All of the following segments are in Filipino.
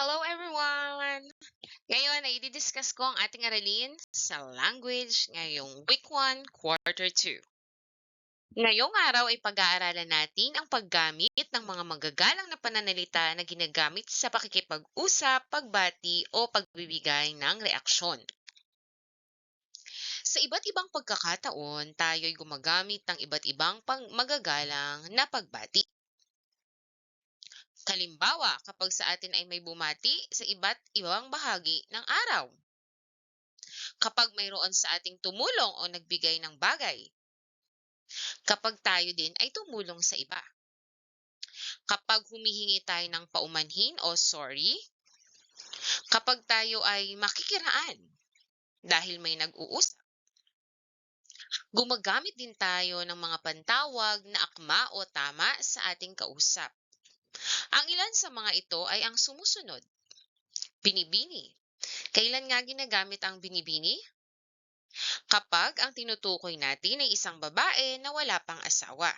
Hello everyone! Ngayon ay i-discuss ko ang ating aralin sa language ngayong week 1, quarter 2. Ngayong araw ay pag-aaralan natin ang paggamit ng mga magagalang na pananalita na ginagamit sa pakikipag-usap, pagbati o pagbibigay ng reaksyon. Sa iba't ibang pagkakataon, tayo ay gumagamit ng iba't ibang magagalang na pagbati. Halimbawa, kapag sa atin ay may bumati sa iba't ibang bahagi ng araw. Kapag mayroon sa ating tumulong o nagbigay ng bagay. Kapag tayo din ay tumulong sa iba. Kapag humihingi tayo ng paumanhin o sorry. Kapag tayo ay makikiraan dahil may nag-uusap. Gumagamit din tayo ng mga pantawag na akma o tama sa ating kausap. Ang ilan sa mga ito ay ang sumusunod. Binibini. Kailan nga ginagamit ang binibini? Kapag ang tinutukoy natin ay isang babae na wala pang asawa.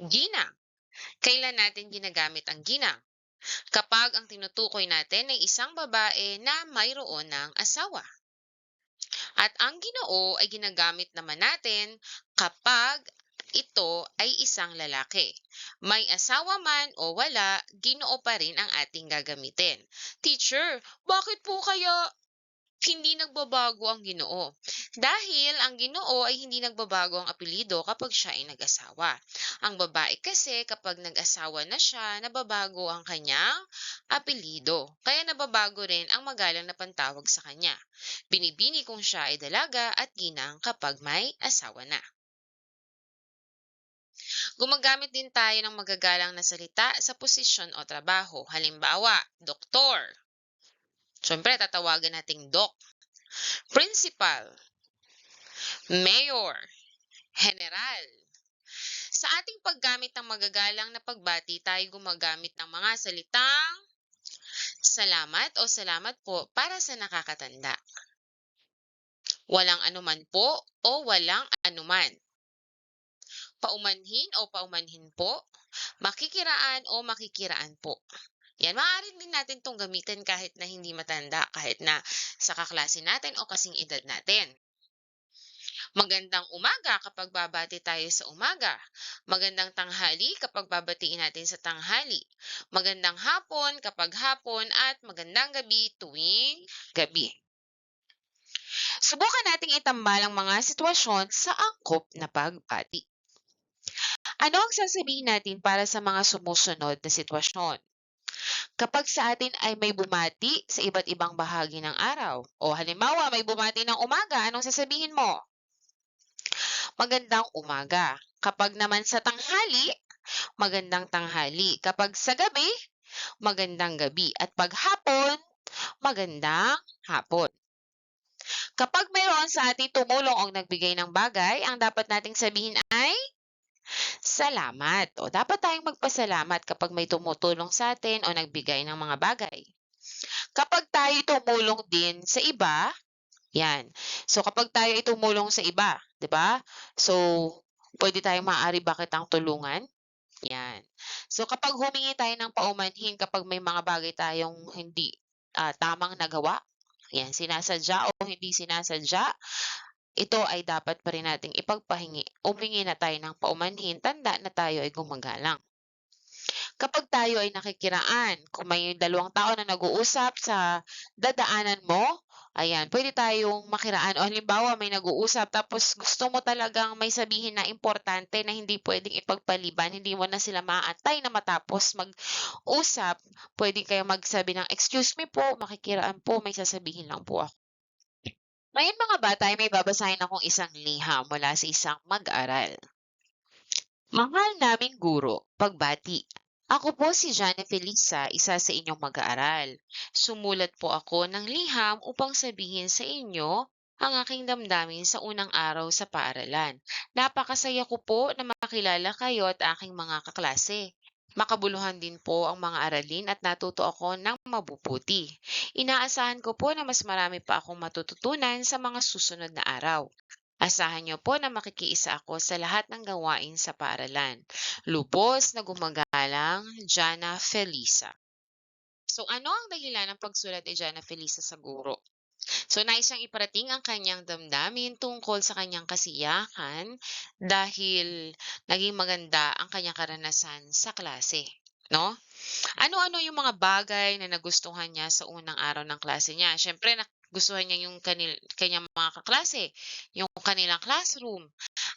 Ginang. Kailan natin ginagamit ang ginang? Kapag ang tinutukoy natin ay isang babae na mayroon ng asawa. At ang ginoo ay ginagamit naman natin kapag ito ay isang lalaki. May asawa man o wala, ginoo pa rin ang ating gagamitin. Teacher, bakit po kaya hindi nagbabago ang ginoo? Dahil ang ginoo ay hindi nagbabago ang apelido kapag siya ay nag-asawa. Ang babae kasi kapag nag-asawa na siya, nababago ang kanyang apelido. Kaya nababago rin ang magalang na pantawag sa kanya. Binibini kung siya ay dalaga at ginang kapag may asawa na. Gumagamit din tayo ng magagalang na salita sa posisyon o trabaho. Halimbawa, doktor. Siyempre, tatawagan nating doc. Principal. Mayor. General. Sa ating paggamit ng magagalang na pagbati, tayo gumagamit ng mga salitang salamat o salamat po para sa nakakatanda. Walang anuman po o walang anuman paumanhin o paumanhin po, makikiraan o makikiraan po. Yan, maaari din natin itong gamitin kahit na hindi matanda, kahit na sa kaklase natin o kasing edad natin. Magandang umaga kapag babati tayo sa umaga. Magandang tanghali kapag babatiin natin sa tanghali. Magandang hapon kapag hapon at magandang gabi tuwing gabi. Subukan nating itambal ang mga sitwasyon sa angkop na pagbati. Ano ang sasabihin natin para sa mga sumusunod na sitwasyon? Kapag sa atin ay may bumati sa iba't ibang bahagi ng araw, o halimbawa may bumati ng umaga, anong sasabihin mo? Magandang umaga. Kapag naman sa tanghali, magandang tanghali. Kapag sa gabi, magandang gabi. At pag hapon, magandang hapon. Kapag mayroon sa atin tumulong o nagbigay ng bagay, ang dapat nating sabihin ay salamat. O dapat tayong magpasalamat kapag may tumutulong sa atin o nagbigay ng mga bagay. Kapag tayo tumulong din sa iba, yan. So kapag tayo ay tumulong sa iba, 'di ba? So pwede tayong maaari bakit ang tulungan? Yan. So kapag humingi tayo ng paumanhin kapag may mga bagay tayong hindi uh, tamang nagawa, yan, sinasadya o hindi sinasadya, ito ay dapat pa rin nating ipagpahingi. Umingi na tayo ng paumanhin, tanda na tayo ay gumagalang. Kapag tayo ay nakikiraan, kung may dalawang tao na nag-uusap sa dadaanan mo, ayan, pwede tayong makiraan. O halimbawa, may nag-uusap, tapos gusto mo talagang may sabihin na importante na hindi pwedeng ipagpaliban, hindi mo na sila maaantay na matapos mag-usap, pwede kayo magsabi ng, excuse me po, makikiraan po, may sasabihin lang po ako. Ngayon mga bata ay may babasahin akong isang liham mula sa isang mag-aral. Mahal naming guro, pagbati. Ako po si Jana Felisa, isa sa inyong mag-aaral. Sumulat po ako ng liham upang sabihin sa inyo ang aking damdamin sa unang araw sa paaralan. Napakasaya ko po na makilala kayo at aking mga kaklase. Makabuluhan din po ang mga aralin at natuto ako ng mabubuti. Inaasahan ko po na mas marami pa akong matututunan sa mga susunod na araw. Asahan niyo po na makikiisa ako sa lahat ng gawain sa paaralan. Lubos na gumagalang, Jana Felisa. So, ano ang dahilan ng pagsulat ni Jana Felisa sa guro? So, nais niyang iparating ang kanyang damdamin tungkol sa kanyang kasiyahan dahil naging maganda ang kanyang karanasan sa klase, no? Ano-ano yung mga bagay na nagustuhan niya sa unang araw ng klase niya? Siyempre, nagustuhan niya yung kanil, kanyang mga kaklase, yung kanilang classroom,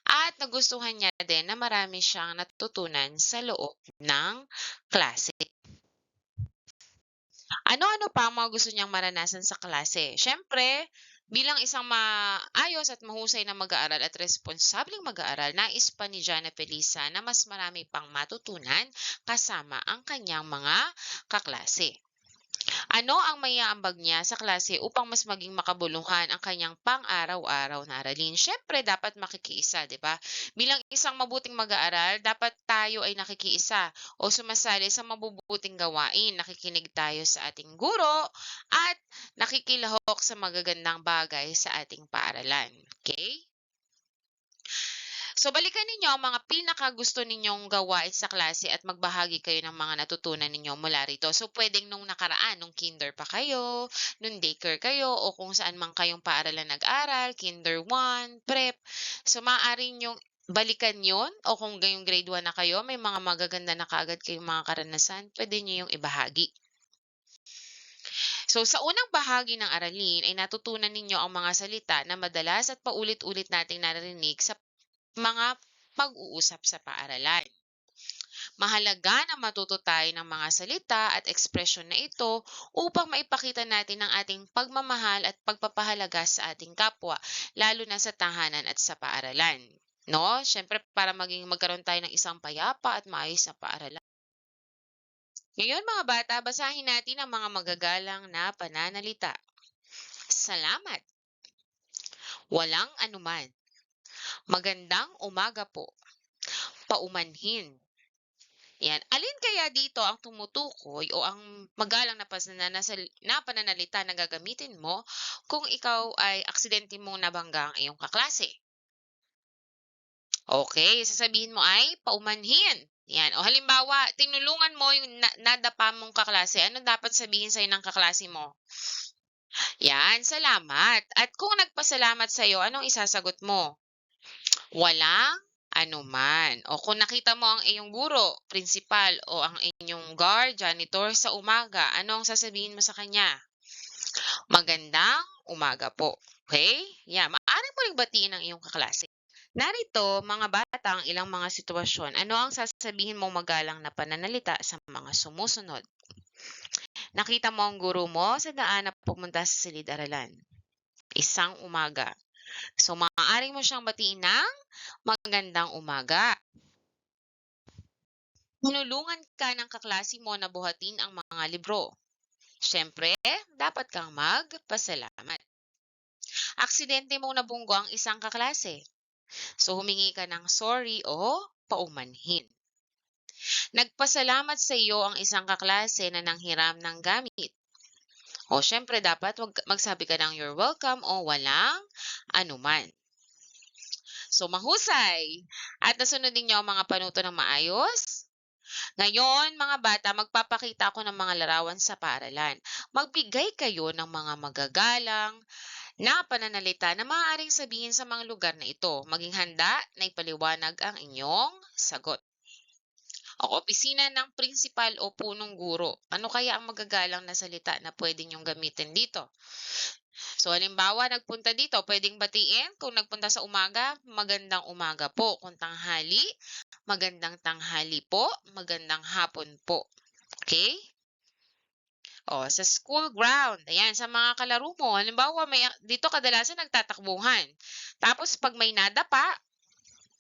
at nagustuhan niya din na marami siyang natutunan sa loob ng klase. Ano-ano pa ang mga gusto niyang maranasan sa klase? Siyempre, bilang isang maayos at mahusay na mag-aaral at responsableng mag-aaral, nais pa ni Jana Felisa na mas marami pang matutunan kasama ang kanyang mga kaklase. Ano ang maiaambag niya sa klase upang mas maging makabuluhan ang kanyang pang-araw-araw na aralin? Siyempre, dapat makikiisa, di ba? Bilang isang mabuting mag-aaral, dapat tayo ay nakikiisa o sumasali sa mabubuting gawain. Nakikinig tayo sa ating guro at nakikilahok sa magagandang bagay sa ating paaralan. Okay? So, balikan ninyo ang mga pinakagusto ninyong gawain sa klase at magbahagi kayo ng mga natutunan ninyo mula rito. So, pwedeng nung nakaraan, nung kinder pa kayo, nung daycare kayo, o kung saan man kayong paaralan nag-aral, kinder 1, prep. So, maaari nyong balikan yon o kung gayong grade 1 na kayo, may mga magaganda na kaagad kayong mga karanasan, pwede nyo yung ibahagi. So, sa unang bahagi ng aralin ay natutunan ninyo ang mga salita na madalas at paulit-ulit nating narinig sa mga pag-uusap sa paaralan. Mahalaga na matuto tayo ng mga salita at ekspresyon na ito upang maipakita natin ang ating pagmamahal at pagpapahalaga sa ating kapwa, lalo na sa tahanan at sa paaralan. No? Siyempre, para maging magkaroon tayo ng isang payapa at maayos na paaralan. Ngayon mga bata, basahin natin ang mga magagalang na pananalita. Salamat. Walang anuman. Magandang umaga po. Paumanhin. Yan. Alin kaya dito ang tumutukoy o ang magalang na, pananasal- na pananalita na gagamitin mo kung ikaw ay aksidente mong nabangga ang iyong kaklase? Okay, sasabihin mo ay paumanhin. Yan. O halimbawa, tinulungan mo yung na- nadapa mong kaklase. Ano dapat sabihin sa'yo ng kaklase mo? Yan, salamat. At kung nagpasalamat sa'yo, anong isasagot mo? Walang anuman. O kung nakita mo ang iyong guro, principal, o ang inyong guard, janitor sa umaga, anong sasabihin mo sa kanya? Magandang umaga po. Okay? Yeah, maaari mo ring batiin ang iyong kaklase. Narito, mga bata, ang ilang mga sitwasyon. Ano ang sasabihin mong magalang na pananalita sa mga sumusunod? Nakita mo ang guro mo sa daan na pumunta sa silid-aralan. Isang umaga. So, maaaring mo siyang batiin ng magandang umaga. Tinulungan ka ng kaklase mo na buhatin ang mga libro. Siyempre, dapat kang magpasalamat. Aksidente mong nabunggo ang isang kaklase. So, humingi ka ng sorry o paumanhin. Nagpasalamat sa iyo ang isang kaklase na nanghiram ng gamit. O syempre dapat wag, magsabi ka ng you're welcome o walang anuman. So mahusay. At nasunod ninyo ang mga panuto ng maayos. Ngayon, mga bata, magpapakita ako ng mga larawan sa paaralan. Magbigay kayo ng mga magagalang na pananalita na maaaring sabihin sa mga lugar na ito. Maging handa na ipaliwanag ang inyong sagot o opisina ng principal o punong guro. Ano kaya ang magagalang na salita na pwede niyong gamitin dito? So, halimbawa, nagpunta dito, pwedeng batiin. Kung nagpunta sa umaga, magandang umaga po. Kung tanghali, magandang tanghali po. Magandang hapon po. Okay? O, sa school ground, ayan, sa mga kalaro mo, halimbawa, may, dito kadalasan nagtatakbuhan. Tapos, pag may nadapa,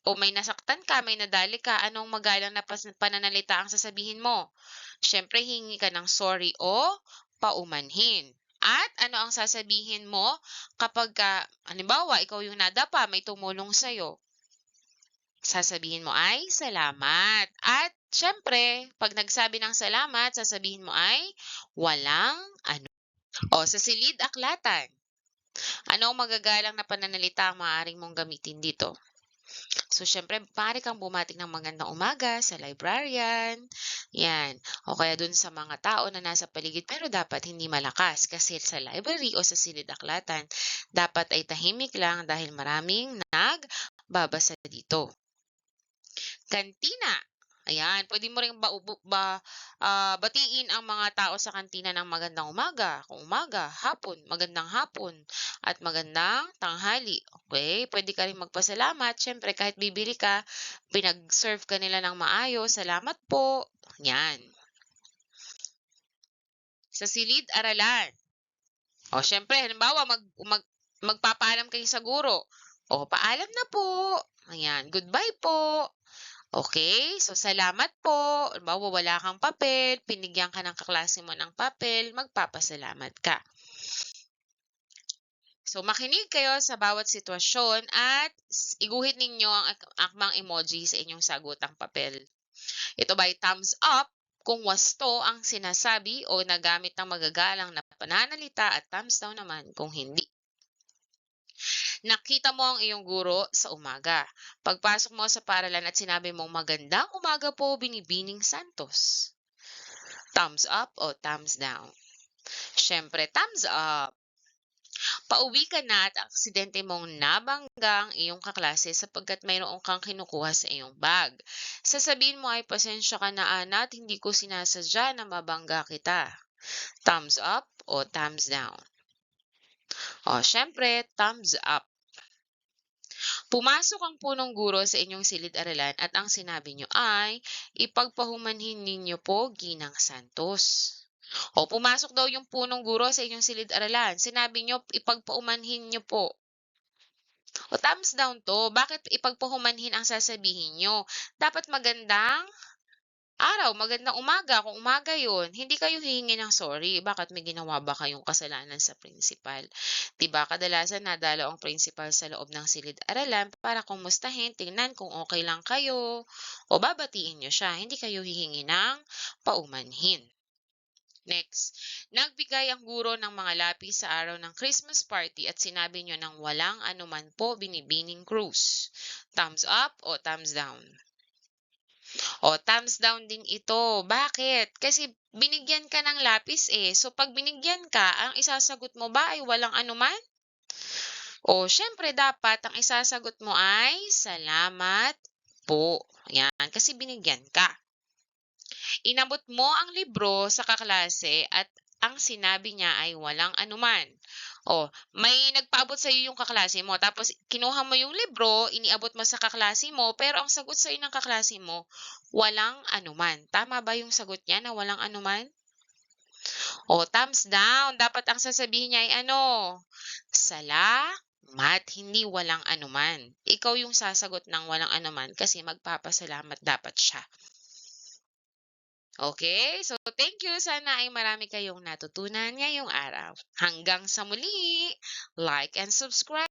o may nasaktan ka, may nadali ka, anong magalang na pananalita ang sasabihin mo? Siyempre, hingi ka ng sorry o paumanhin. At ano ang sasabihin mo kapag, ka, halimbawa, ikaw yung nadapa, may tumulong sa'yo? Sasabihin mo ay salamat. At syempre, pag nagsabi ng salamat, sasabihin mo ay walang ano. O sa silid aklatan, ano ang magagalang na pananalita ang maaaring mong gamitin dito? So, siyempre maaari kang bumati ng magandang umaga sa librarian, 'yan, o kaya dun sa mga tao na nasa paligid pero dapat hindi malakas kasi sa library o sa silid-aklatan dapat ay tahimik lang dahil maraming nagbabasa dito. Kantina, ayan, puwede mo ring baubu ba ah, batiin ang mga tao sa kantina ng magandang umaga, kung umaga, hapon, magandang hapon, at magandang tanghali, okey? Puwede ka ring magpasalamat siyempre kahit bibili ka, pinag-serve ka nila ng maayos, "Salamat po." 'Yan. Sa silid-aralan. O siyempre halimbawa mag mag magpapaalam kayo sa guro, "O, paalam na po." Ayan, "Goodbye po." Okey, so salamat po. Halimbawa wala kang papel, binigyan ka ng kaklase mo ng papel, magpapasalamat ka. So, makinig kayo sa bawat sitwasyon at iguhit ninyo ang ak akmang emoji sa inyong sagutang papel. Ito ba'y thumbs up kung wasto ang sinasabi o nagamit ng magagalang na pananalita at thumbs down naman kung hindi. Nakita mo ang iyong guro sa umaga. Pagpasok mo sa paaralan at sinabi mong, "Magandang umaga po, Binibining Santos." Thumbs up o thumbs down? Siyempre thumbs up. Pauwi ka na at aksidente mong nabangga ang iyong kaklase sapagkat mayroon kang kinukuha sa iyong bag. Sasabihin mo ay, "Pasensya ka na Ana at hindi ko sinasadya na mabangga kita." Thumbs up o thumbs down? O siyempre thumbs up. Pumasok ang punong guro sa inyong silid-aralan at ang sinabi niyo ay, "Ipagpahumanhin ninyo po Ginang Santos." O pumasok daw yung punong guro sa inyong silid-aralan, sinabi niyo, "Ipagpaumanhin niyo po." O thumbs down 'to, bakit ipagpahumanhin ang sasabihin niyo? Dapat magandang araw, magandang umaga kung umaga yun. Hindi kayo hihingi ng sorry, bakit may ginawa ba kayong kasalanan sa principal? 'Di ba kadalasan nadalaw ang principal sa loob ng silid-aralan para kumustahin, tingnan kung okey lang kayo o babatiin niyo siya, hindi kayo hihingi ng paumanhin. Next, nagbigay ang guro ng mga lapis sa araw ng Christmas party at sinabi niyo ng walang anuman po Binibining Cruz. Thumbs up o thumbs down? O thumbs down din ito, bakit? Kasi binigyan ka ng lapis, eh, so 'pag binigyan ka, ang isasagot mo ba ay walang anuman? O siyempre dapat ang isasagot mo ay, "Salamat po." 'Yan, kasi binigyan ka. Inabot mo ang libro sa kaklase at ang sinabi niya ay walang anuman. O, may nagpaabot sa'yo yung kaklase mo tapos kinuha mo yung libro, iniabot mo sa kaklase mo, pero ang sagot sa'yo ng kaklase mo, walang anuman. Tama ba yung sagot niya na walang anuman? O, thumbs down. Dapat ang sasabihin niya ay ano, "Salamat." Hindi walang anuman. Ikaw yung sasagot ng walang anuman kasi magpapasalamat dapat siya. Okey, so thank you. Sana ay marami kayong natutunan ngayong araw. Hanggang sa muli, like and subscribe.